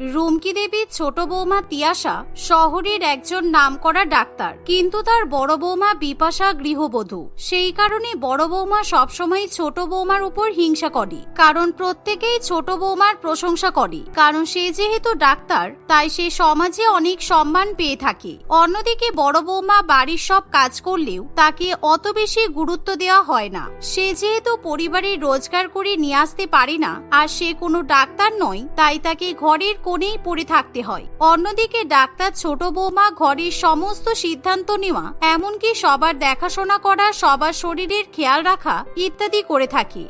রুমকি দেবীর ছোট বৌমা তিয়াসা শহরের একজন নামকরা ডাক্তার। কিন্তু তার বড় বৌমা বিপাশা গৃহবধূ। সেই কারণে বড় বৌমা সবসময় ছোট বৌমার উপর হিংসা করে। কারণ প্রত্যেকেই ছোট বৌমার প্রশংসা করে। কারণ সে যেহেতু ডাক্তার, তাই সে সমাজে অনেক সম্মান পেয়ে থাকে। অন্যদিকে বড় বৌমা বাড়ির সব কাজ করলেও তাকে অত বেশি গুরুত্ব দেওয়া হয় না। সে যেহেতু পরিবারের রোজগার করে নিয়ে আসতে পারে না, আর সে কোনো ডাক্তার নয়, তাই তাকে ঘরের কোণেই পড়ে থাকতে হয়। অন্যদিকে ডাক্তার ছোট বৌমা ঘরের সমস্ত সিদ্ধান্ত নেওয়া, এমনকি সবার দেখাশোনা করা, সবার শরীরের খেয়াল রাখা ইত্যাদি করে থাকে।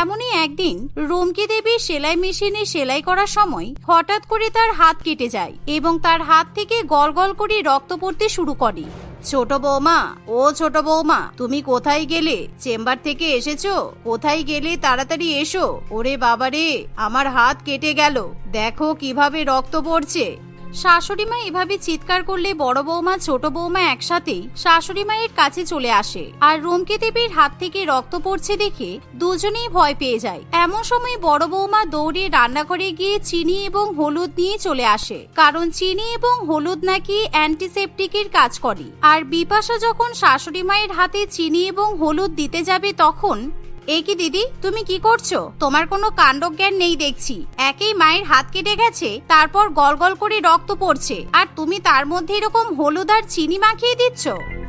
এমনই একদিন রুমকি দেবী সেলাই মেশিনে সেলাই করার সময় হঠাৎ করে তার হাত কেটে যায় এবং তার হাত থেকে গল গল করে রক্ত পড়তে শুরু করে। ছোট বৌমা, ও ছোট বৌমা, তুমি কোথায় গেলে? চেম্বার থেকে এসেছ? কোথায় গেলে? তাড়াতাড়ি এসো। ওরে বাবারে, আমার হাত কেটে গেল। দেখো কীভাবে রক্ত পড়ছে। শাশুড়ি মা এভাবে চিৎকার করলে বড় বৌমা, ছোট বৌমা একসাথেই শাশুড়ি মায়ের কাছে চলে আসে। আর রুমকি দেবীর হাত থেকে রক্ত পড়ছে দেখে দুজনেই ভয় পেয়ে যায়। এমন সময় বড় বৌমা দৌড়ে রান্নাঘরে গিয়ে চিনি এবং হলুদ নিয়ে চলে আসে। কারণ চিনি এবং হলুদ নাকি অ্যান্টিসেপটিকের কাজ করে। আর বিপাশা যখন শাশুড়ি মায়ের হাতে চিনি এবং হলুদ দিতে যাবে তখন এ কি দিদি, তুমি কি করছ? তোমার কোনো কাণ্ডজ্ঞান নেই দেখছি। একেই মায়ের হাত কেটে গেছে, তারপর গল গল করে রক্ত পড়ছে। আর তুমি তার মধ্যে এরকম হলুদ আর চিনি মাখিয়ে দিচ্ছ?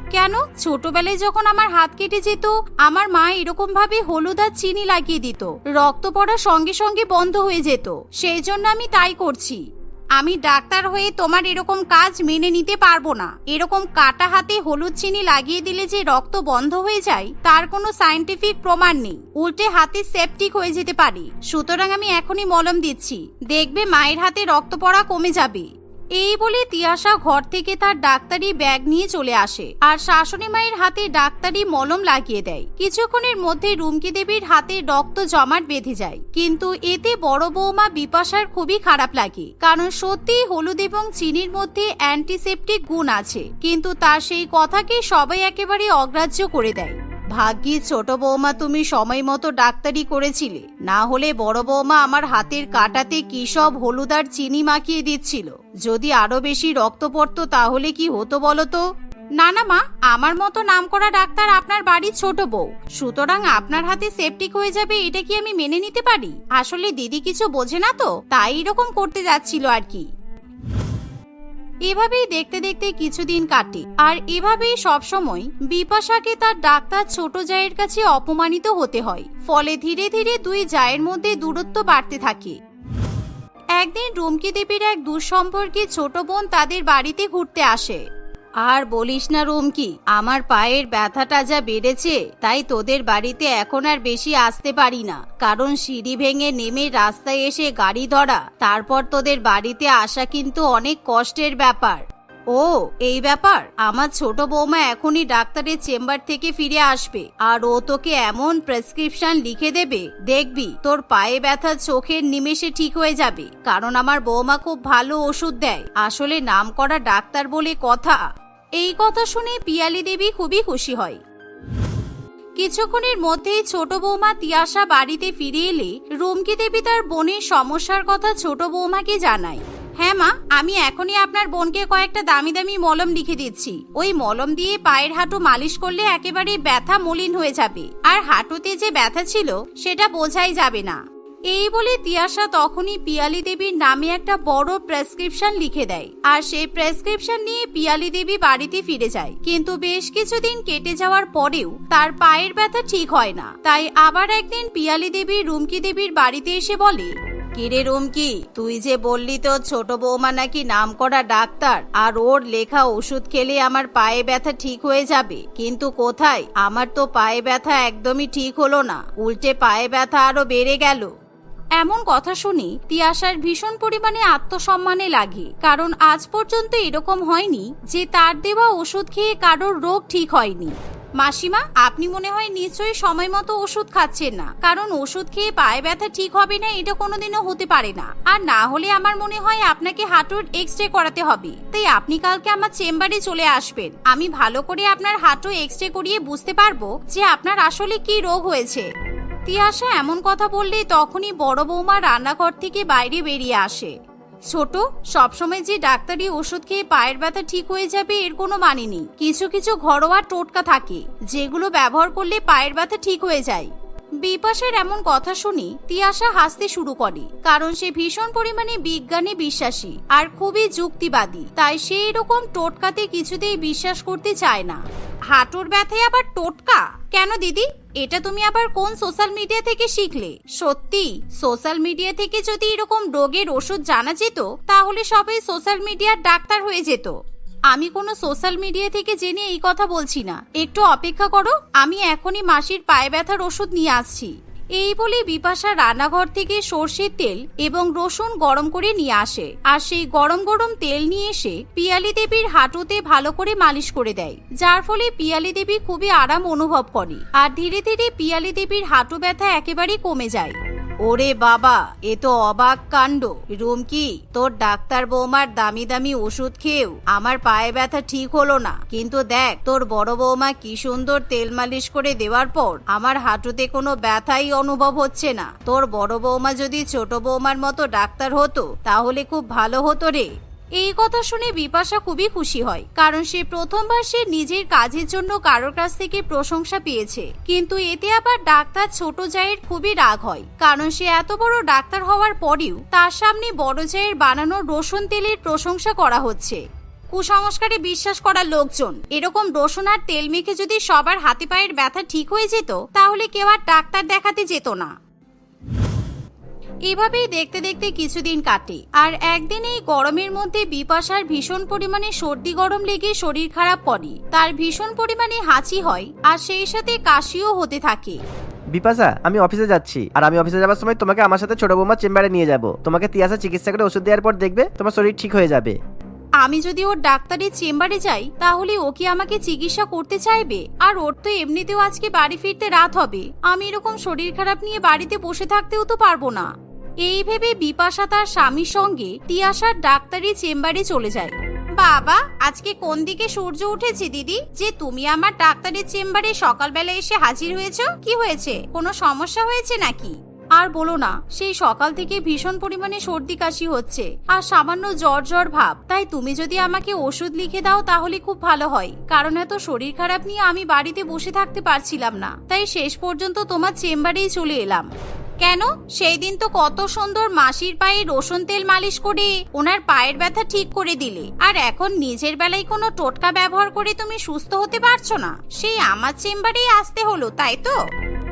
কেন? ছোটবেলায় যখন আমার হাত কেটে যেত, আমার মা এরকম ভাবে হলুদ আর চিনি লাগিয়ে দিত। রক্ত পড়া সঙ্গে সঙ্গে বন্ধ হয়ে যেত। সেই জন্য আমি তাই করছি। আমি ডাক্তার হয়ে তোমার এরকম কাজ মেনে নিতে পারব না। এরকম কাটা হাতে হলুদ চিনি লাগিয়ে দিলে যে রক্ত বন্ধ হয়ে যায়, তার কোনো সায়েন্টিফিক প্রমাণ নেই। উল্টে হাতে সেপটিক হয়ে যেতে পারে। সুতরাং আমি এখনই মলম দিচ্ছি। দেখবে মায়ের হাতে রক্ত পড়া কমে যাবে। এই বলে তিয়াশা ঘর থেকে তার ডাক্তারি ব্যাগ নিয়ে চলে আসে। আর শাশুড়ি মায়ের হাতে ডাক্তারি মলম লাগিয়ে দেয়। কিছুক্ষণের মধ্যে রুমকি দেবীর হাতে রক্ত জমাট বেঁধে যায়। কিন্তু এতে বড় বৌমা বিপাশার খুবই খারাপ লাগে। কারণ সত্যি হলুদ এবং চিনির মধ্যে অ্যান্টিসেপটিক গুণ আছে। কিন্তু তার সেই কথাকে সবাই একেবারে অগ্রাহ্য করে দেয়। ভাগ্যি ছোট বৌমা তুমি সময় মতো ডাক্তারি করেছিলে। না হলে বড় বৌমা আমার হাতের কাটাতে কি সব হলুদ আর চিনি মাখিয়ে দিচ্ছিল। যদি আরও বেশি রক্ত পড়তো তাহলে কি হতো বলো তো? না না মা, আমার মতো নামকরা ডাক্তার আপনার বাড়ির ছোট বউ। সুতরাং আপনার হাতে সেপটিক হয়ে যাবে এটা কি আমি মেনে নিতে পারি? আসলে দিদি কিছু বোঝে না তো, তাই এরকম করতে যাচ্ছিল আর কি। এভাবেই দেখতে দেখতে কিছুদিন কাটে, আর এভাবেই সবসময় বিপাশাকে তার ডাক্তার ছোট জায়ের কাছে অপমানিত হতে হয়। ফলে ধীরে ধীরে দুই জায়ের মধ্যে দূরত্ব বাড়তে থাকে। একদিন রুমকি দেবীর এক দুঃসম্পর্কে ছোট বোন তাদের বাড়িতে ঘুরতে আসে। আর বলিস না রুমকি, আমার পায়ের ব্যথাটা যা বেড়েছে, তাই তোদের বাড়িতে এখন আর বেশি আসতে পারি না। কারণ সিঁড়ি ভেঙে নেমে রাস্তায় এসে গাড়ি ধরা, তারপর তোদের বাড়িতে আসা কিন্তু অনেক কষ্টের ব্যাপার। ও, এই ব্যাপার? আমার ছোট বৌমা এখনই ডাক্তারের চেম্বার থেকে ফিরে আসবে, আর ও তোকে এমন প্রেসক্রিপশন লিখে দেবে, দেখবি, তোর পায়ে ব্যথা চোখের নিমেষে ঠিক হয়ে যাবে। কারণ আমার বৌমা খুব ভালো ওষুধ দেয়, আসলে নাম করা ডাক্তার বলে কথা। এই কথা শুনে পিয়ালি দেবী খুবই খুশি হয়। কিছুক্ষণের মধ্যেই ছোট বৌমা তিয়াশা বাড়িতে ফিরে এলে রুমকি দেবী তার বোনের সমস্যার কথা ছোট বৌমাকে জানায়। হ্যাঁ মা, আমি এখনই আপনার বোনকে কয়েকটা দামি দামি মলম লিখে দিচ্ছি। ওই মলম দিয়ে পায়ের হাঁটু মালিশ করলে একেবারে ব্যথা মলিন হয়ে যাবে। আর হাঁটুতে যে ব্যথা ছিল, সেটা বোঝাই যাবে না। এই বলে তিয়াশা তখনই পিয়ালি দেবীর নামে একটা বড় প্রেসক্রিপশন লিখে দেয়। আর সেই প্রেসক্রিপশন নিয়ে পিয়ালি দেবী বাড়িতে ফিরে যায়। কিন্তু বেশ কিছুদিন কেটে যাওয়ার পরেও তার পায়ের ব্যথা ঠিক হয় না। তাই আবার একদিন পিয়ালি দেবী রুমকি দেবীর বাড়িতে এসে বলে, কিরে রুমকি, তুই যে বললি তো ছোট বৌমা নাকি নাম করা ডাক্তার, আর ওর লেখা ওষুধ খেলে আমার পায়ে ব্যথা ঠিক হয়ে যাবে। কিন্তু কোথায়? আমার তো পায়ে ব্যথা একদমই ঠিক হলো না। উল্টে পায়ে ব্যথা আরও বেড়ে গেল। এমন কথা শুনি, তিয়াশার ভীষণ পরিমাণে আত্মসম্মানে লাগে, কারণ আজ পর্যন্ত এরকম হয়নি যে তার দেওয়া ওষুধ খেয়ে কারোর রোগ ঠিক হয়নি। মাসিমা, আপনি মনে হয় নিশ্চয়ই সময় মতো ওষুধ খাচ্ছেন না, কারণ ওষুধ খেয়ে পায়ে ব্যথা ঠিক হবে না এটা কোনোদিনও হতে পারে না। আর না হলে আমার মনে হয় আপনাকে হাঁটুর এক্স রে করাতে হবে। তাই আপনি কালকে আমার চেম্বারে চলে আসবেন। আমি ভালো করে আপনার হাঁটু এক্স রে করিয়ে বুঝতে পারব যে আপনার আসলে কি রোগ হয়েছে। তিয়াশা এমন কথা বললেই তখনই বড় বৌমা রান্নাঘর থেকে বাইরে বেরিয়ে আসে। ছোট, সবসময় যে ডাক্তারি ওষুধ খেয়ে পায়ের ব্যথা ঠিক হয়ে যাবে এর কোনো মানে নেই। কিছু কিছু ঘরোয়া টোটকা থাকে, যেগুলো ব্যবহার করলে পায়ের ব্যথা ঠিক হয়ে যায়। বিপাশের এমন কথা শুনি তিয়াশা হাসতে শুরু করে, কারণ সে ভীষণ পরিমাণে বিজ্ঞানে বিশ্বাসী আর খুবই যুক্তিবাদী। তাই সে এরকম টোটকাতে কিছুতেই বিশ্বাস করতে চায় না। হাঁটুর ব্যথায় আবার টোটকা? কেন দিদি? এটা তুমি আবার কোন সোশ্যাল মিডিয়া থেকে শিখলে? সত্যি? সোশ্যাল মিডিয়া থেকে যদি এরকম রোগের ওষুধ জানা যেত, তাহলে সবাই সোশ্যাল মিডিয়ার ডাক্তার হয়ে যেত। আমি কোনো সোশ্যাল মিডিয়া থেকে জেনে এই কথা বলছি না। একটু অপেক্ষা করো, আমি এখনই মাসির পায়ে ব্যথার ওষুধ নিয়ে আসছি। এই বলে বিপাশা রান্নাঘর থেকে সর্ষের তেল এবং রসুন গরম করে নিয়ে আসে। আর সেই গরম গরম তেল নিয়ে এসে পিয়ালি দেবীর হাঁটুতে ভালো করে মালিশ করে দেয়। যার ফলে পিয়ালি দেবী খুবই আরাম অনুভব করে। আর ধীরে ধীরে পিয়ালি দেবীর হাঁটু ব্যথা একেবারেই কমে যায়। ওরে বাবা, এ তো অবাক কাণ্ড। রুমকি, তোর ডাক্তার বৌমার দামি দামি ওষুধ খেয়েও আমার পায়ে ব্যথা ঠিক হলো না। কিন্তু দেখ, তোর বড় বৌমা কি সুন্দর তেল মালিশ করে দেওয়ার পর আমার হাঁটুতে কোনো ব্যথাই অনুভব হচ্ছে না। তোর বড় বৌমা যদি ছোট বৌমার মতো ডাক্তার হতো, তাহলে খুব ভালো হতো রে। এই কথা শুনে বিপাশা খুবই খুশি হয়, কারণ সে প্রথমবার সে নিজের কাজের জন্য কারোর কাছ থেকে প্রশংসা পেয়েছে। কিন্তু এতে আবার ডাক্তার ছোট জায়ের খুবই রাগ হয়, কারণ সে এত বড় ডাক্তার হওয়ার পরেও তার সামনে বড় জায়ের বানানো রসুন তেলের প্রশংসা করা হচ্ছে। কুসংস্কারে বিশ্বাস করা লোকজন, এরকম রসুন আর তেল মেখে যদি সবার হাতে পায়ের ব্যথা ঠিক হয়ে যেত, তাহলে কেউ আর ডাক্তার দেখাতে যেত না। এভাবেই দেখতে দেখতে কিছুদিন কাটে। আর একদিন এই গরমের মধ্যে বিপাশার ভীষণ পরিমাণে সর্দি গরম লেগে শরীর খারাপ করে তার ভীষণ পরিমাণে হাঁচি হয় আর সেই সাথে কাশিও হতে থাকে। বিপাশা আমি অফিসে যাচ্ছি আর আমি অফিসে যাওয়ার সময় তোমাকে আমার সাথে ছোট বৌমার চেম্বারে নিয়ে যাব। তোমাকে তিয়াসা চিকিৎসা করে ওষুধ দেওয়ার পর দেখবে তোমার শরীর ঠিক হয়ে যাবে। আমি যদি ওর ডাক্তারের চেম্বারে যাই তাহলে ও কি আমাকে চিকিৎসা করতে চাইবে? আর ওর তো এমনিতেও আজকে বাড়ি ফিরতে রাত হবে। আমি এরকম শরীর খারাপ নিয়ে বাড়িতে বসে থাকতেও তো পারব না। এই ভেবে বিপাশা তার স্বামীর সঙ্গে তিয়াশার ডাক্তারি চেম্বারে চলে যায়। বাবা, আজকে কোন দিকে সূর্য উঠেছে দিদি? যে তুমি আমার ডাক্তারের চেম্বারে সকালবেলা এসে হাজির হয়েছো? কি হয়েছে? কোনো সমস্যা হয়েছে নাকি? আর বলো না, সেই সকাল থেকে ভীষণ পরিমাণে সর্দি কাশি হচ্ছে আর সামান্য জ্বর জ্বর ভাব। তাই তুমি যদি আমাকে ওষুধ লিখে দাও তাহলে খুব ভালো হয়, কারণ এত শরীর খারাপ নিয়ে আমি বাড়িতে বসে থাকতে পারছিলাম না। তাই শেষ পর্যন্ত তোমার চেম্বারেই চলে এলাম। কেন? সেই দিন তো কত সুন্দর মাসির পায়ে রসুন তেল মালিশ করে ওনার পায়ের ব্যথা ঠিক করে দিলে। আর এখন নিজের বেলায় কোনো টোটকা ব্যবহার করে তুমি সুস্থ হতে পারছ না। সেই আমার চেম্বারেই আসতে হলো, তাই তো?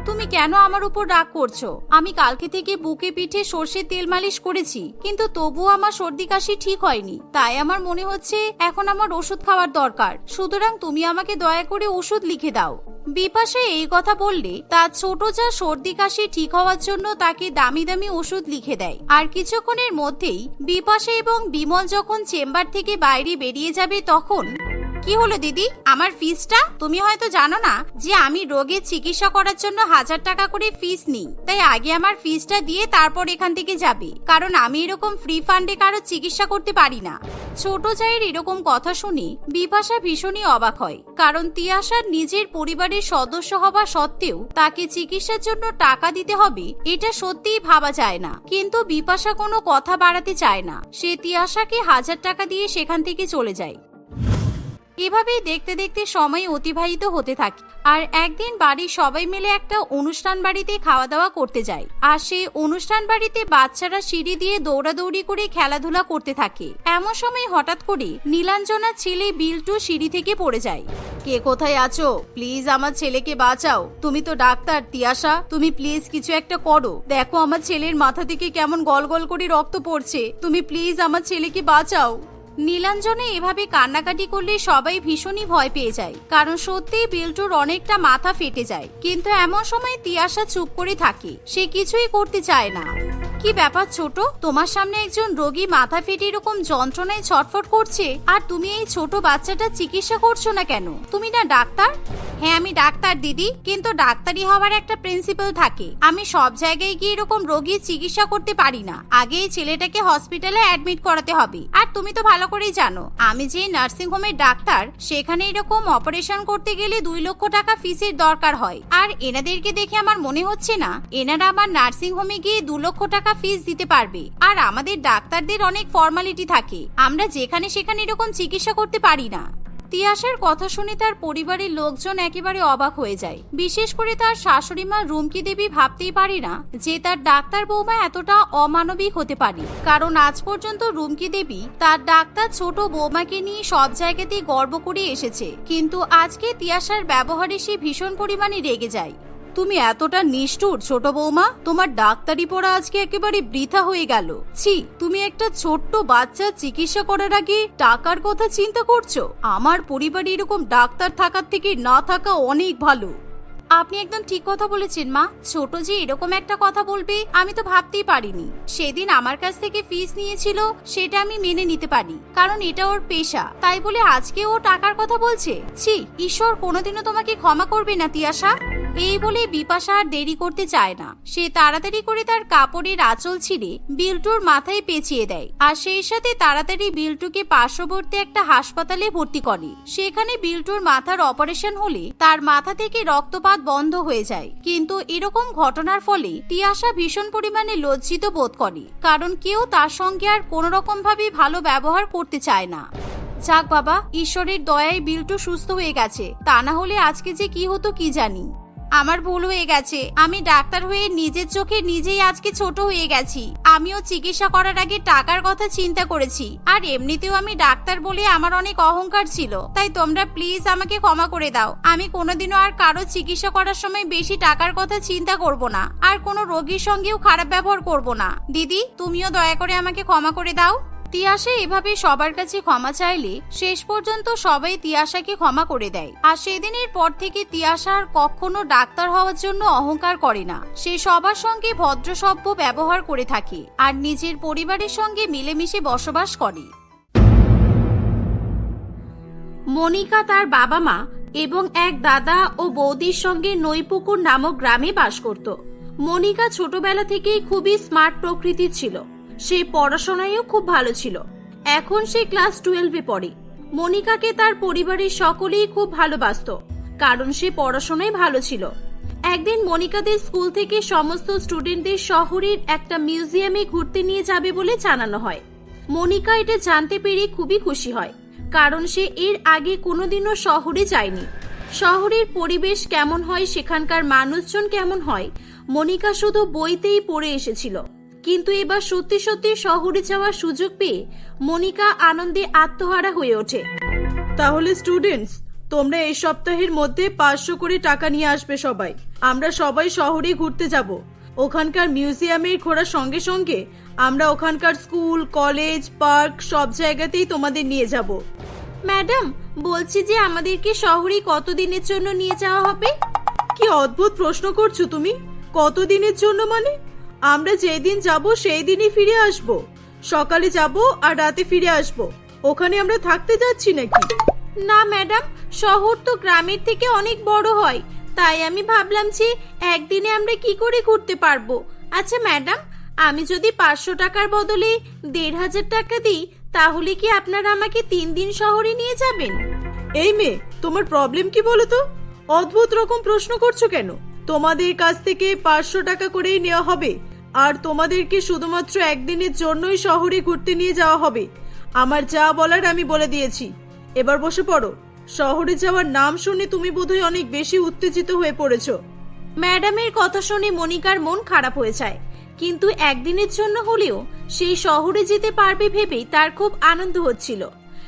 তুমি কেন আমার উপর রাগ করছ? আমি কালকে থেকে বুকে পিঠে সর্ষের তেল মালিশ করেছি, কিন্তু তবুও আমার সর্দি কাশি ঠিক হয়নি। তাই আমার মনে হচ্ছে এখন আমার ওষুধ খাওয়ার দরকার। সুতরাং তুমি আমাকে দয়া করে ওষুধ লিখে দাও। বিপাশা এই কথা বললে তার ছোট যা সর্দি কাশি ঠিক হওয়ার জন্য তাকে দামি দামি ওষুধ লিখে দেয়। আর কিছুক্ষণের মধ্যেই বিপাশে এবং বিমল যখন চেম্বার থেকে বাইরে বেরিয়ে যাবে তখন কি হলো দিদি? আমার ফিসটা তুমি হয়তো জানো না যে আমি রোগের চিকিৎসা করার জন্য হাজার টাকা করে ফিস নিই। তাই আগে আমার ফিসটা দিয়ে তারপর এখান থেকে যাবে। কারণ আমি এরকম ফ্রি ফান্ডে কারও চিকিৎসা করতে পারি না। ছোট চায়ের এরকম কথা শুনে বিপাশা ভীষণই অবাক হয়। কারণ তিয়াশার নিজের পরিবারের সদস্য হওয়া সত্ত্বেও তাকে চিকিৎসার জন্য টাকা দিতে হবে, এটা সত্যিই ভাবা যায় না। কিন্তু বিপাশা কোনো কথা বাড়াতে চায় না। সে তিয়াশাকে হাজার টাকা দিয়ে সেখান থেকে চলে যায়। এভাবেই দেখতে দেখতে সময় অতিবাহিত হতে থাকে। আর একদিন বাড়ির সবাই মিলে একটা অনুষ্ঠান বাড়িতে খাওয়া দাওয়া করতে যায়। আর সেই অনুষ্ঠান বাড়িতে বাচ্চারা সিঁড়ি দিয়ে দৌড়াদৌড়ি করে খেলাধুলা করতে থাকে। এমন সময় হঠাৎ করে নীলাঞ্জনার ছেলে বিল্টু সিঁড়ি থেকে পড়ে যায়। কে কোথায় আছো? প্লিজ আমার ছেলেকে বাঁচাও। তুমি তো ডাক্তার, তিয়াশা। তুমি প্লিজ কিছু একটা করো। দেখো আমার ছেলের মাথা থেকে কেমন গল গল করে রক্ত পড়ছে। তুমি প্লিজ আমার ছেলেকে বাঁচাও। নীলাঞ্জনে এভাবে কান্নাকাটি করলে সবাই ভীষণই ভয় পেয়ে যায়। কারণ সত্যিই বিল্টুর অনেকটা মাথা ফেটে যায়। কিন্তু এমন সময় তিয়াশা চুপ করে থাকে। সে কিছুই করতে চায় না। কি ব্যাপার ছোট? তোমার সামনে একজন রোগী মাথা ফেটে এরকম যন্ত্রণায় ছটফট করছে, আর তুমি এই ছোট বাচ্চাটা চিকিৎসা করছ না কেন? তুমি না ডাক্তার? হ্যাঁ আমি ডাক্তার, দিদি। কিন্তু ডাক্তারি হওয়ার একটা প্রিন্সিপাল থাকে। আমি সব জায়গায় গিয়ে এরকম রোগীর চিকিৎসা করতে পারি না। আগে এই ছেলেটাকে হসপিটালে অ্যাডমিট করাতে হবে। আর তুমি তো ভালো করেই জানো, আমি যে নার্সিং হোমের ডাক্তার, সেখানে এরকম অপারেশন করতে গেলে দুই লক্ষ টাকা ফিসের দরকার হয়। আর এনাদেরকে দেখে আমার মনে হচ্ছে না, এনারা আমার নার্সিং হোমে গিয়ে দু লক্ষ টাকা ফিস দিতে পারবে। আর আমাদের ডাক্তারদের অনেক ফর্মালিটি থাকে। আমরা যেখানে সেখানে এরকম চিকিৎসা করতে পারি না। তিয়াসার কথা শুনে তার পরিবারের লোকজন একেবারে অবাক হয়ে যায়। বিশেষ করে তার শাশুড়ি মা রুমকি দেবী ভাবতেই পারে না যে তার ডাক্তার বৌমা এতটা অমানবিক হতে পারে। কারণ আজ পর্যন্ত রুমকি দেবী তার ডাক্তার ছোট বৌমাকে নিয়ে সব জায়গাতেই গর্ব করে এসেছে। কিন্তু আজকে তিয়াসার ব্যবহারে সে ভীষণ পরিমাণে রেগে যায়। তুমি এতটা নিষ্ঠুর, ছোট বৌমা। তোমার ডাক্তারি পড়া আজকে একেবারে বৃথা হয়ে গেল। ছি, তুমি একটা ছোট্ট বাচ্চা চিকিৎসা করার আগে টাকার কথা চিন্তা করছ? আমার পরিবারে এরকম ডাক্তার থাকার থেকে না থাকা অনেক ভালো। আপনি একদম ঠিক কথা বলেছেন, মা। ছোট যে এরকম একটা কথা বলবে, আমি তো ভাবতেই পারিনি। সেদিন আমার কাছ থেকে ফিস নিয়েছিল, সেটা আমি মেনে নিতে পারি, কারণ এটা ওর পেশা। তাই বলে আজকে ও টাকার কথা বলছে? ছি, ঈশ্বর, কোনোদিনও তোমাকে ক্ষমা করবে না, তিয়াশা। এই বলে বিপাশা আর দেরি করতে চায় না। সে তাড়াতাড়ি করে তার কাপড়ের আঁচল ছিঁড়ে বিল্টুর মাথায় পেঁচিয়ে দেয় আর সেই সাথে তাড়াতাড়ি বিল্টুকে পার্শ্ববর্তী একটা হাসপাতালে ভর্তি করে। সেখানে বিল্টুর মাথার অপারেশন হলে তার মাথা থেকে রক্তপাত বন্ধ হয়ে যায়। কিন্তু এরকম ঘটনার ফলে তিয়াসা ভীষণ পরিমাণে লজ্জিত বোধ করে, কারণ কেউ তার সঙ্গে আর কোনো রকম ভাবে ভালো ব্যবহার করতে চায় না। যাক বাবা, ঈশ্বরের দয়ায় বিলটু সুস্থ হয়ে গেছে, তা না হলে আজকে যে কি হতো কি জানি। আমার ভুল হয়ে গেছে। আমি ডাক্তার হয়ে নিজের চোখে নিজেই আজকে ছোট হয়ে গেছি। আমিও চিকিৎসা করার আগে টাকার কথা চিন্তা করেছি। আর এমনিতেও আমি ডাক্তার বলে আমার অনেক অহংকার ছিল। তাই তোমরা প্লিজ আমাকে ক্ষমা করে দাও। আমি কোনোদিনও আর কারও চিকিৎসা করার সময় বেশি টাকার কথা চিন্তা করব না। আর কোনো রোগীর সঙ্গেও খারাপ ব্যবহার করব না। দিদি, তুমিও দয়া করে আমাকে ক্ষমা করে দাও। তিয়াশা এভাবে সবার কাছে ক্ষমা চাইলে শেষ পর্যন্ত সবাই তিয়াশাকে ক্ষমা করে দেয়। আর সেদিনের পর থেকে তিয়াশা আর কখনো ডাক্তার হওয়ার জন্য অহংকার করে না। সে সবার সঙ্গে ভদ্রসভ্য ব্যবহার করে থাকে আর নিজের পরিবারের সঙ্গে মিলেমিশে বসবাস করে। মনিকা তার বাবা মা এবং এক দাদা ও বৌদির সঙ্গে নৈপুকুর নামক গ্রামে বাস করত। মনিকা ছোটবেলা থেকেই খুবই স্মার্ট প্রকৃতির ছিল। সে পড়াশোনায়ও খুব ভালো ছিল। এখন সে ক্লাস টুয়েলভে পড়ে। মনিকাকে তার পরিবারের সকলেই খুব ভালোবাসত, কারণ সে পড়াশোনায় ভালো ছিল। একদিন মনিকাদের স্কুল থেকে সমস্ত স্টুডেন্টদের শহরের একটা মিউজিয়ামে ঘুরতে নিয়ে যাবে বলে জানানো হয়। মনিকা এটা জানতে পেরে খুবই খুশি হয়, কারণ সে এর আগে কোনোদিনও শহরে যায়নি। শহরের পরিবেশ কেমন হয়, সেখানকার মানুষজন কেমন হয়, মনিকা শুধু বইতেই পড়ে এসেছিল। কিন্তু এবার সত্যি সত্যি শহরে যাওয়ার সুযোগ পেয়ে মনিকা আনন্দে আত্মহারা হয়ে ওঠে। তাহলে স্টুডেন্টস তোমরা এই সপ্তাহের মধ্যে পাঁচশো করে টাকা নিয়ে আসবে সবাই। আমরা সবাই শহরে ঘুরতে যাব। ওখানকার মিউজিয়ামে ঘোরার সঙ্গে সঙ্গে আমরা ওখানকার স্কুল কলেজ পার্ক সব জায়গাতেই তোমাদের নিয়ে যাব। ম্যাডাম বলছি যে আমাদেরকে শহরে কতদিনের জন্য নিয়ে যাওয়া হবে? কি অদ্ভুত প্রশ্ন করছ তুমি? কতদিনের জন্য মানে? আমরা যেই দিন যাব সেই দিনই ফিরে আসব। সকালে যাব আর রাতে ফিরে আসব। ওখানে আমরা থাকতে যাচ্ছি নাকি? না ম্যাডাম শহর তো গ্রামের থেকে অনেক বড় হয়। তাই আমি ভাবলাম যে একদিনে আমরা কি করে ঘুরতে পারব? আচ্ছা ম্যাডাম আমি যদি পাঁচশো টাকার বদলে দেড় হাজার টাকা দিই তাহলে কি আপনারা আমাকে তিন দিন শহরে নিয়ে যাবেন? এই মেয়ে তোমার প্রবলেম কি বলো তো অদ্ভুত রকম প্রশ্ন করছ কেন? তোমাদের কাছ থেকে পাঁচশো টাকা করেই নেওয়া হবে। আর তোমাদেরকে শুধুমাত্র একদিনের জন্যই শহরে ঘুরতে নিয়ে যাওয়া হবে। আমার যা বলার আমি বলে দিয়েছি। এবার বসে পড়ো। শহরে যাওয়ার নাম শুনে তুমি বোধহয় অনেক বেশি উত্তেজিত হয়ে পড়েছো। ম্যাডামের কথা শুনে মনিকার মন খারাপ হয়ে যায়। কিন্তু একদিনের জন্য হলেও সেই শহরে যেতে পারবে ভেবেই তার খুব আনন্দ হচ্ছিল।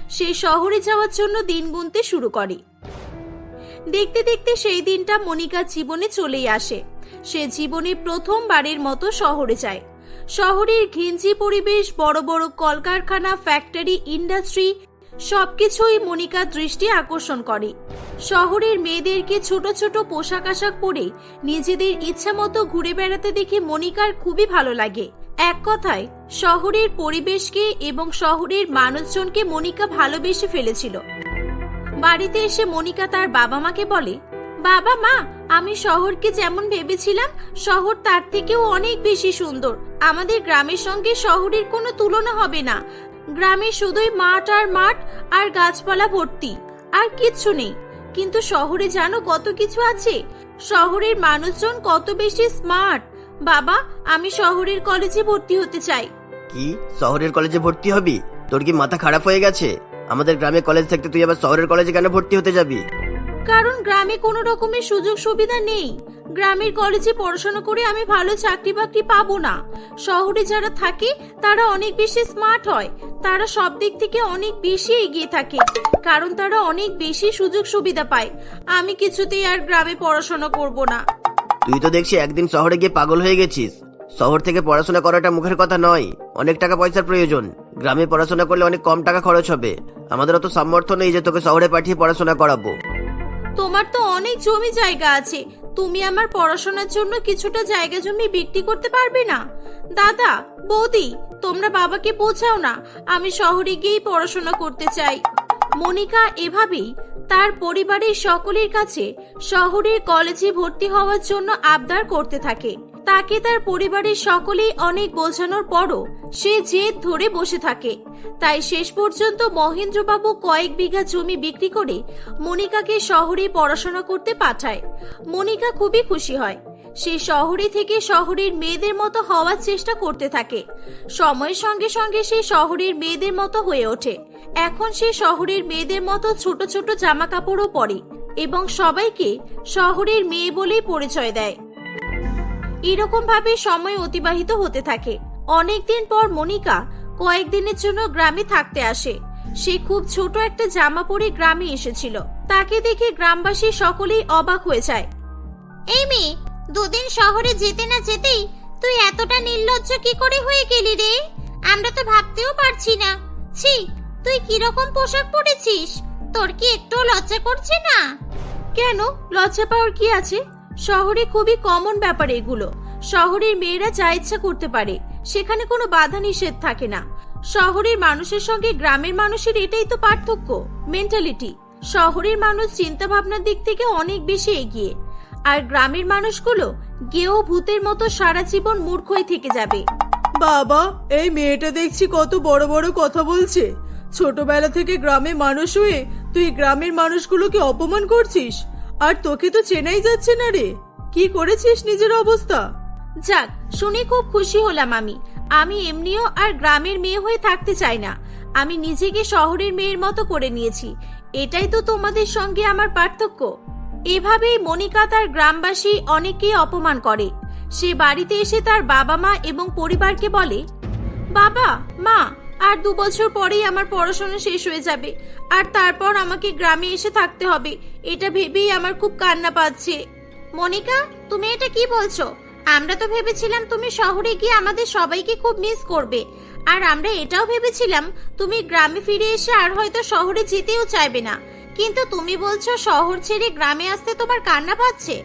সেই শহরে যাওয়ার জন্য দিন গুনতে শুরু করে। দেখতে দেখতে সেই দিনটা মনিকার জীবনে চলেই আসে। সে জীবনে প্রথমবারের মতো শহরে যায়। শহরের ঘিঞ্জি পরিবেশ, বড় বড় কলকারখানা, ফ্যাক্টরি, ইন্ডাস্ট্রি, সবকিছুই মনিকার দৃষ্টি আকর্ষণ করে। শহরের মেয়েদেরকে ছোট ছোট পোশাক আশাক পরে নিজেদের ইচ্ছা মতো ঘুরে বেড়াতে দেখে মনিকার খুবই ভালো লাগে। এক কথায়, শহরের পরিবেশকে এবং শহরের মানুষজনকে মনিকা ভালোবেসে ফেলেছিল। বাড়িতে এসে মনিকা তার বাবা মাকে বলে, বাবা মা, আমি শহরকে যেমন ভেবেছিলাম, শহর তার থেকেও অনেক বেশি সুন্দর। আমাদের গ্রামের সঙ্গে শহরের কোনো তুলনা হবে না। গ্রামে শুধুই মাঠ আর মাঠ আর গাছপালা ভর্তি, আর কিচ্ছু নেই। কিন্তু শহরে জানো কত কিছু আছে? শহরের মানুষজন কত বেশি স্মার্ট। বাবা, আমি শহরের কলেজে ভর্তি হতে চাই। কি? শহরের কলেজে ভর্তি হবি? তোর কি মাথা খারাপ হয়ে গেছে? আমাদের গ্রামে কলেজ থাকতে তুই আবার শহরের কলেজে কেন ভর্তি হতে যাবি? কারণ গ্রামে কোনো রকমের সুযোগ সুবিধা নেই। গ্রামের কলেজে পড়াশোনা করে আমি ভালো চাকরি বাকরি পাবো না। শহরে যারা থাকে তারা অনেক বেশি স্মার্ট হয়। তারা সব দিক থেকে অনেক বেশি এগিয়ে থাকে। কারণ তারা অনেক বেশি সুযোগ সুবিধা পায়। আমি কিছুতেই আর গ্রামে পড়াশোনা করব না। তুই তো দেখছি একদিন শহরে গিয়ে পাগল হয়ে গেছিস। শহর থেকে পড়াশোনা করাটা মুখের কথা নয়। অনেক টাকা পয়সার প্রয়োজন। গ্রামে পড়াশোনা করলে অনেক কম টাকা খরচ হবে। আমাদের অত সামর্থ্য নেই যে তোকে শহরে পাঠিয়ে পড়াশোনা করাবো। তোমার তো অনেক জমি জায়গা আছে। তুমি আমার পড়াশোনার জন্য কিছুটা জায়গা জমি বিক্রি করতে পারবে না। দাদা, বৌদি, তোমরা বাবাকে বোঝাও না। আমি শহরে গিয়েই পড়াশোনা করতে চাই। মনিকা, এভাবেই তার পরিবারের সকলের কাছে শহরের কলেজে ভর্তি হওয়ার জন্য আবদার করতে থাকে। তাকে তার পরিবারের সকলেই অনেক বোঝানোর পরও সে জেদ ধরে বসে থাকে। তাই শেষ পর্যন্ত মহেন্দ্রবাবু কয়েক বিঘা জমি বিক্রি করে মনিকাকে শহরে পড়াশোনা করতে পাঠায়। মনিকা খুবই খুশি হয়। সে শহরে থেকে শহরের মেয়েদের মতো হওয়ার চেষ্টা করতে থাকে। সময়ের সঙ্গে সঙ্গে সে শহরের মেয়েদের মতো হয়ে ওঠে। এখন সে শহরের মেয়েদের মতো ছোট ছোট জামা কাপড়ও পরে এবং সবাইকে শহরের মেয়ে বলেই পরিচয় দেয়। এরকম ভাবে সময় অতিবাহিত হতে থাকে। অনেকদিন পর মনিকা কয়েকদিনের জন্য গ্রামে থাকতে আসে। সে খুব ছোট একটা জামা পরে গ্রামে এসেছিল। তাকে দেখে গ্রামবাসী সকলেই অবাক হয়ে যায়। এই মেয়ে দুদিন শহরে যেতে না যেতেই তুই এতটা নির্লজ্জ কি করে হয়ে গেলি রে? আমরা তো ভাবতেও পারছি না। ছি তুই কীরকম পোশাক পরেছিস? তোর কি একটু লজ্জা করছে না? কেন? লজ্জা পাওয়ার কি আছে? শহরে খুবই কমন ব্যাপার এগুলো। শহরের মেয়েরা যা ইচ্ছা করতে পারে, সেখানে কোনো বাধা নিষেধ থাকে না। শহরের মানুষের সঙ্গে গ্রামের মানুষের এটাই তো পার্থক্য মেন্টালিটি শহরের মানুষ চিন্তা ভাবনার দিক থেকে অনেক বেশি এগিয়ে। আর গ্রামের মানুষগুলো গেও ভূতের মতো সারা জীবন মূর্খই থেকে যাবে। বাবা, এই মেয়েটা দেখছি কত বড় বড় কথা বলছে। ছোটবেলা থেকে গ্রামে মানুষ হয়ে তুই গ্রামের মানুষগুলোকে অপমান করছিস? আর তোকে তো চেনাই যাচ্ছে না রে। কি করেছিস নিজের অবস্থা? যাক, শুনে খুব খুশি হলাম আমি। আমি এমনিও আর গ্রামের মেয়ে হয়ে থাকতে চাই না। আমি নিজেকে শহরের মেয়ের মতো করে নিয়েছি। এটাই তো তোমাদের সঙ্গে আমার পার্থক্য। এভাবেই মনিকা তার গ্রামবাসী অনেকেই অপমান করে। সে বাড়িতে এসে তার বাবা মা এবং পরিবারকে বলে, বাবা, মা আর দু বছর পরেই আমার পড়াশোনা শেষ হয়ে যাবে। আর তারপর আমাকে গ্রামে এসে থাকতে হবে। এটা ভেবেই আমার খুব কান্না পাচ্ছে। মনিকা, তুমি এটা কি বলছো? আমরা তো ভেবেছিলাম তুমি শহরে গিয়ে আমাদের সবাইকে খুব মিস করবে। আর আমরা এটাও ভেবেছিলাম তুমি গ্রামে ফিরে এসে আর হয়তো শহরে যেতেও চাইবে না। কিন্তু তুমি বলছো শহর ছেড়ে গ্রামে আসতে তোমার কান্না পাচ্ছে?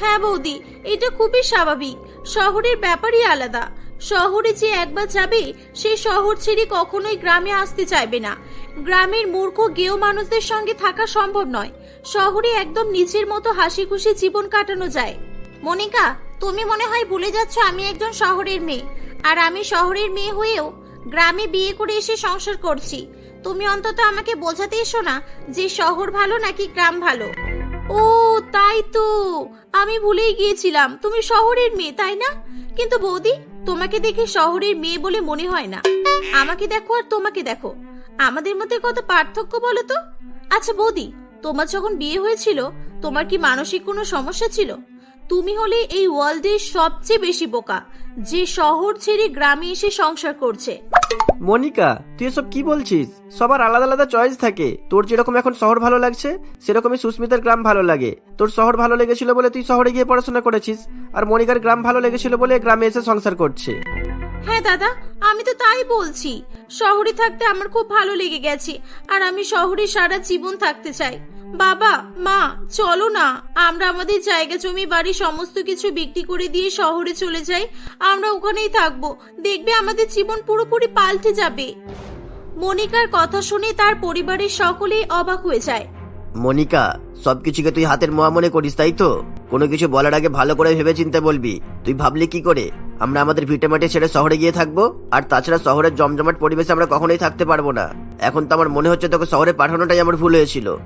হ্যাঁ বৌদি, এটা খুবই স্বাভাবিক। শহরের ব্যাপারই আলাদা। শহরে যে একবার যাবে, সে শহর ছেড়ে কখনোই গ্রামে আসতে চাইবে না। গ্রামের মূর্খ গেও মানুষদের সঙ্গে থাকা সম্ভব নয়। শহরে একদম নিজের মতো হাসি খুশি জীবন কাটানো যায়। মনিকা, তুমি মনে হয় ভুলে যাচ্ছ আমি একজন শহরের মেয়ে। আর আমি শহরের মেয়ে হয়েও গ্রামে বিয়ে করে এসে সংসার করছি। তুমি অন্তত আমাকে বোঝাতে এসো না যে শহর ভালো নাকি গ্রাম ভালো। ও, তাই তো। আমি ভুলেই গিয়েছিলাম। তুমি শহরের মেয়ে, তাই না? কিন্তু বৌদি তোমাকে দেখে শহরের মেয়ে বলে মনে হয় না। আমাকে দেখো আর তোমাকে দেখো। আমাদের মধ্যে কত পার্থক্য বলো তো? আচ্ছা বৌদি, তোমার যখন বিয়ে হয়েছিল, তোমার কি মানসিক কোনো সমস্যা ছিল? তুমি হলে এই ওয়ার্ল্ডের সবচেয়ে বেশি বোকা যে শহর ছেড়ে গ্রামে এসে সংসার করছে। মনিকা তুই এসব কি বলছিস? সবার আলাদা আলাদা চয়েস থাকে। তোর যেরকম এখন শহর ভালো লাগছে সেরকমই সুস্মিতার গ্রাম ভালো লাগে। তোর শহর ভালো লেগেছিল বলে তুই শহরে গিয়ে পড়াশোনা করেছিস আর মনিকার গ্রাম ভালো লেগেছিল বলে গ্রামে এসে সংসার করছে। হ্যাঁ দাদা আমি তো তাই বলছি। শহরে থাকতে আমার খুব ভালো লেগে গেছে আর আমি শহরে সারা জীবন থাকতে চাই। বাবা, মা, চলো না। আমরা আমাদের জায়গা জমি, বাড়ি সমস্ত কিছু বিক্রি করে দিয়ে শহরে চলে যাই। আমরা ওখানেই থাকব। দেখবে আমাদের জীবন পুরোপুরি পাল্টে যাবে। মনিকার কথা শুনে তার পরিবারের সকলেই অবাক হয়ে যায়। মনিকা, সবকিছুকে তুই হাতের মোয়া মনে করিস, তাই তো? কোনো কিছু বলার আগে ভালো করে ভেবে চিন্তে বলবি। তুই ভাবলি কি করে? আমরা আমাদের ভিটেমাটি ছেড়ে শহরে গিয়ে থাকব? আর তাছাড়া শহরের জমজমাট পরিবেশে আমরা কখনোই থাকতে পারব না। এখন তো আমার মনে হচ্ছে তোকে শহরে পাঠানোটাই আমার ভুল হয়েছিল।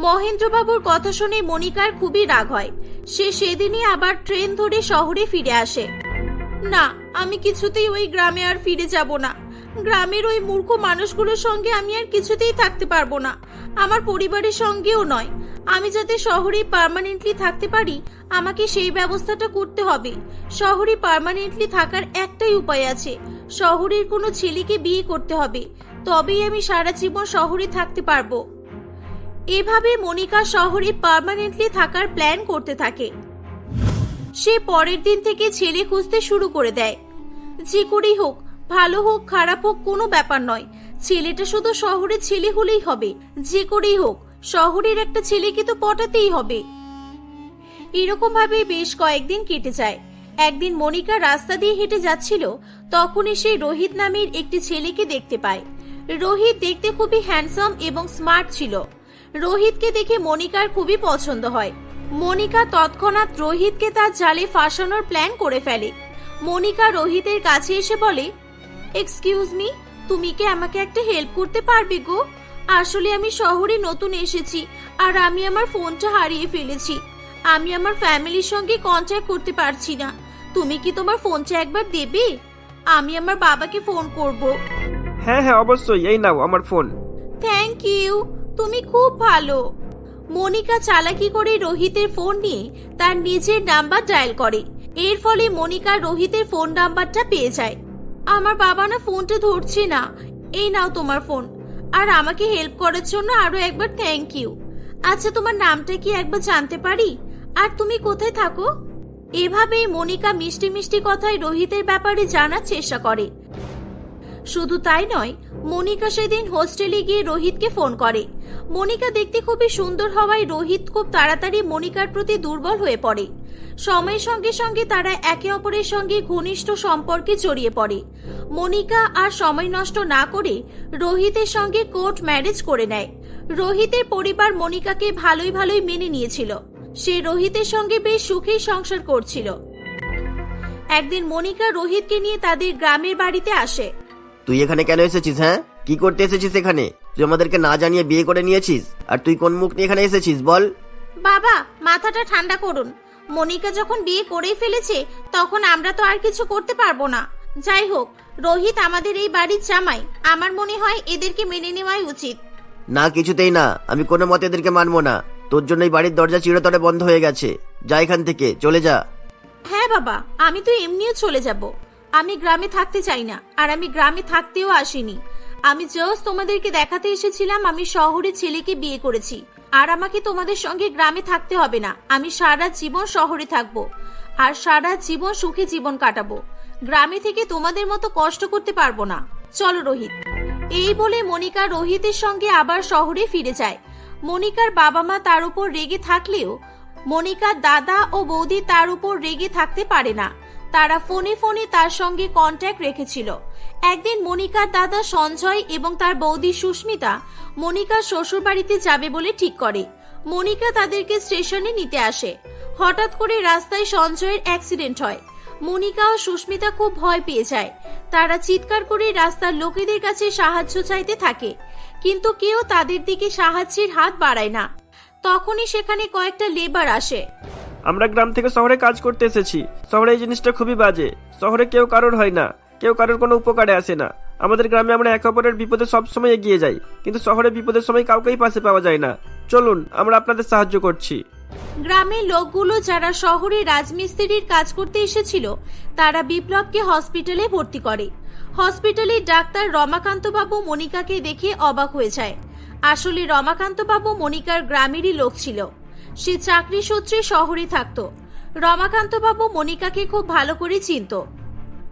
মহেন্দ্রবাবুর কথা শুনে মনিকার খুবই রাগ হয়। সে সেদিনই আবার ট্রেন ধরে শহরে ফিরে আসে। না, আমি কিছুতেই ওই গ্রামে আর ফিরে যাব না। গ্রামের ওই মূর্খ মানুষগুলোর সঙ্গে আমি আর কিছুতেই থাকতে পারব না। আমার পরিবারের সঙ্গেও নয়। আমি যাতে শহরে পার্মানেন্টলি থাকতে পারি, আমাকে সেই ব্যবস্থাটা করতে হবে। শহরে পার্মানেন্টলি থাকার একটাই উপায় আছে। শহরের কোনো ছেলেকে বিয়ে করতে হবে। তবেই আমি সারা জীবন শহরে থাকতে পারব। এভাবে মনিকা শহরে পার্মানেন্টলি থাকার প্ল্যান করতে থাকে। সে পরের দিন থেকে ছেলে খুঁজতে শুরু করে দেয়। যে করেই হোক, ভালো হোক, খারাপ হোক, কোনো ব্যাপার নয়। ছেলেটা শুধু শহরের ছেলে হলেই হবে। যে করেই হোক, শহরের একটা ছেলেকে তো পটাতেই হবে। এরকম ভাবে বেশ কয়েকদিন কেটে যায়। একদিন মনিকা রাস্তা দিয়ে হেঁটে যাচ্ছিল, তখনই সে রোহিত নামের একটি ছেলেকে দেখতে পায়। রোহিত দেখতে খুবই হ্যান্ডসাম এবং স্মার্ট ছিল। রোহিতকে দেখে মনিকার খুবই পছন্দ হয়। মনিকা তৎক্ষণাৎ রোহিতকে তার জালে ফাঁসানোর প্ল্যান করে ফেলে। মনিকা রোহিতের কাছে এসে বলে এক্সকিউজ মি তুমি কি আমাকে একটা হেল্প করতে পারবে গো? আসলে আমি শহরে নতুন এসেছি আর আমি আমার ফোনটা হারিয়ে ফেলেছি। আমি আমার ফ্যামিলির সঙ্গে কন্ট্যাক্ট করতে পারছি না। তুমি কি তোমার ফোনটা একবার দেবে? আমি আমার বাবাকে ফোন করব। হ্যাঁ হ্যাঁ অবশ্যই এই নাও আমার ফোন থ্যাংক ইউ তুমি খুব ভালো। মনিকা চালাকি করে রোহিতের ফোন নিয়ে তার নিজের নাম্বার ডায়াল করে। এর ফলে মনিকা রোহিতের ফোন নাম্বারটা পেয়ে যায়। আমার বাবা না ফোনটা ধরছে না। এই নাও তোমার ফোন। আর আমাকে হেল্প করার জন্য আরও একবার থ্যাংক ইউ আচ্ছা তোমার নামটা কি একবার জানতে পারি? আর তুমি কোথায় থাকো? এভাবেই মনিকা মিষ্টি মিষ্টি কথায় রোহিতের ব্যাপারে জানার চেষ্টা করে। শুধু তাই নয়, মনিকা সেদিন হোস্টেলে গিয়ে রোহিতকে ফোন করে। মনিকা দেখতে খুবই সুন্দর হওয়ায় রোহিত খুব তাড়াতাড়ি মনিকার প্রতি দুর্বল হয়ে পড়ে। সময়ের সঙ্গে সঙ্গে তারা একে অপরের সঙ্গে ঘনিষ্ঠ সম্পর্কে জড়িয়ে পড়ে। মনিকা আর সময় নষ্ট না করে রোহিতের সঙ্গে কোর্ট ম্যারেজ করে নেয়। রোহিতের পরিবার মনিকাকে ভালোই ভালোই মেনে নিয়েছিল। সে রোহিতের সঙ্গে বেশ সুখেই সংসার করছিল। একদিন মনিকা রোহিতকে নিয়ে তাদের গ্রামের বাড়িতে আসে। তুই এখানে কেন এসেছিস হ্যাঁ? কি করতে এসেছিস এখানে? তুই আমাদেরকে না জানিয়ে বিয়ে করে নিয়েছিস? আর তুই কোন মুখ নিয়ে এখানে এসেছিস বল? বাবা মাথাটা ঠান্ডা করুন। মনিকা যখন বিয়ে করেই ফেলেছে তখন আমরা তো আর কিছু করতে পারব না। যাই হোক রোহিত আমাদের এই বাড়ির জামাই। আমার মনে হয় এদেরকে মেনে নেওয়াই উচিত। না কিছুতেই না। আমি কোনো মতে এদেরকে মানবো না। তোর জন্য এই বাড়ির দরজা চিরতরে বন্ধ হয়ে গেছে। যা এখান থেকে চলে যা। হ্যাঁ বাবা আমি তো এমনিও চলে যাব। আমি গ্রামে থাকতে চাই না, আর আমি গ্রামে থাকতেও আসিনি। আমি জাস্ট তোমাদেরকে দেখাতে এসেছিলাম, আমি শহরে ছেলেকে বিয়ে করেছি। আর আমাকে তোমাদের সঙ্গে গ্রামে থাকতে হবে না, আমি সারা জীবন শহরে থাকব, আর সারা জীবন সুখে জীবন কাটাবো। গ্রামে থেকে তোমাদের মতো কষ্ট করতে পারব না। চলো রোহিত। এই বলে মনিকা রোহিতের সঙ্গে আবার শহরে ফিরে যায়। মনিকার বাবা মা তার উপর রেগে থাকলেও মনিকার দাদা ও বৌদি তার উপর রেগে থাকতে পারে না। তারা ফোনে ফোনে তার সঙ্গে কন্ট্যাক্ট রেখেছিল। একদিন মনিকার দাদা সঞ্জয় এবং তার বৌদি সুস্মিতা মনিকার শ্বশুর বাড়িতে যাবে বলে ঠিক করে। মনিকা তাদেরকে স্টেশনে নিতে আসে। হঠাৎ করে রাস্তায় সঞ্জয়ের অ্যাক্সিডেন্ট হয়। মনিকা ও সুস্মিতা খুব ভয় পেয়ে যায়। তারা চিৎকার করে রাস্তার লোকেদের কাছে সাহায্য চাইতে থাকে। কিন্তু কেউ তাদের দিকে সাহায্যের হাত বাড়ায় না। তখনই সেখানে কয়েকটা লেবার আসে। আমরা গ্রাম থেকে শহরে কাজ করতে এসেছি। শহরে এই জিনিসটা খুবই বাজে। শহরে কেউ কারোর হয় না। কেউ কারোর কোনো উপকারে আসে না। আমাদের গ্রামে আমরা একে অপরের বিপদে সব সময় এগিয়ে যাই, কিন্তু শহরে বিপদের সময় কাউকেই পাশে পাওয়া যায় না। চলুন, আমরা আপনাদের সাহায্য করছি। গ্রামের লোকগুলো যারা শহরে রাজমিস্ত্রির কাজ করতে এসেছিল, তারা বিপ্লবকে হসপিটালে ভর্তি করে। হসপিটালে ডাক্তার রমাকান্ত বাবু মনিকাকে দেখে অবাক হয়ে যায়। আসলে রমাকান্ত বাবু মনিকার গ্রামেরই লোক ছিল। সে চাকরি সূত্রে শহরে থাকতো। রমাকান্ত বাবু মনিকাকে খুব ভালো করে চিনত।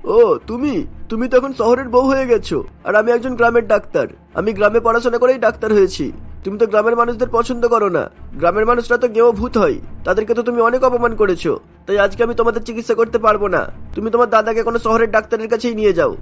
ও, তুমি? তুমি তো এখন শহরের বউ হয়ে গেছো। আর আমি একজন গ্রামের ডাক্তার। আমি গ্রামে পড়াশোনা করেই ডাক্তার হয়েছি। তুমি তো গ্রামের মানুষদের পছন্দ করো না। গ্রামের মানুষরা তো গেও ভূত হয়। তাদেরকে তো তুমি অনেক অপমান করেছ। তাই আজকে আমি তোমাদের চিকিৎসা করতে পারব না। তুমি তোমার দাদাকে কোনো শহরের ডাক্তারের কাছেই নিয়ে যাও।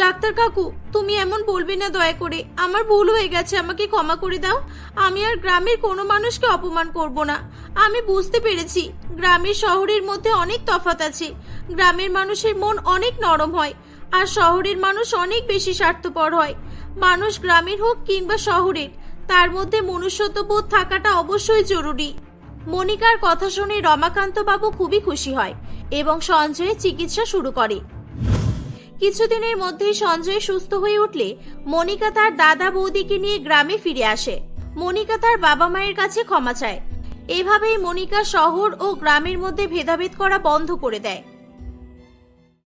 ডাক্তার কাকু, তুমি এমন বলবে না দয়া করে। আমার ভুল হয়ে গেছে, আমাকে ক্ষমা করে দাও। আমি আর গ্রামের কোনো মানুষকে অপমান করব না। আমি বুঝতে পেরেছি, গ্রামের শহরের মধ্যে অনেক তফাৎ আছে। গ্রামের মানুষের মন অনেক নরম হয়, আর শহরের মানুষ অনেক বেশি স্বার্থপর হয়। মানুষ গ্রামের হোক কিংবা শহরের, তার মধ্যে মনুষ্যত্ববোধ থাকাটা অবশ্যই জরুরি। মনিকার কথা শুনে রমাকান্ত বাবু খুবই খুশি হয় এবং সঞ্জয়ের চিকিৎসা শুরু করে। কিছুদিনের মধ্যে সঞ্জয় সুস্থ হয়ে উঠলে মনিকা তার দাদা বৌদিকে নিয়ে গ্রামে ফিরে আসে। মনিকা তার বাবা মায়ের কাছে ক্ষমা চায়। এভাবেই মনিকা শহর ও গ্রামের মধ্যে ভেদাভেদ করা বন্ধ করে দেয়।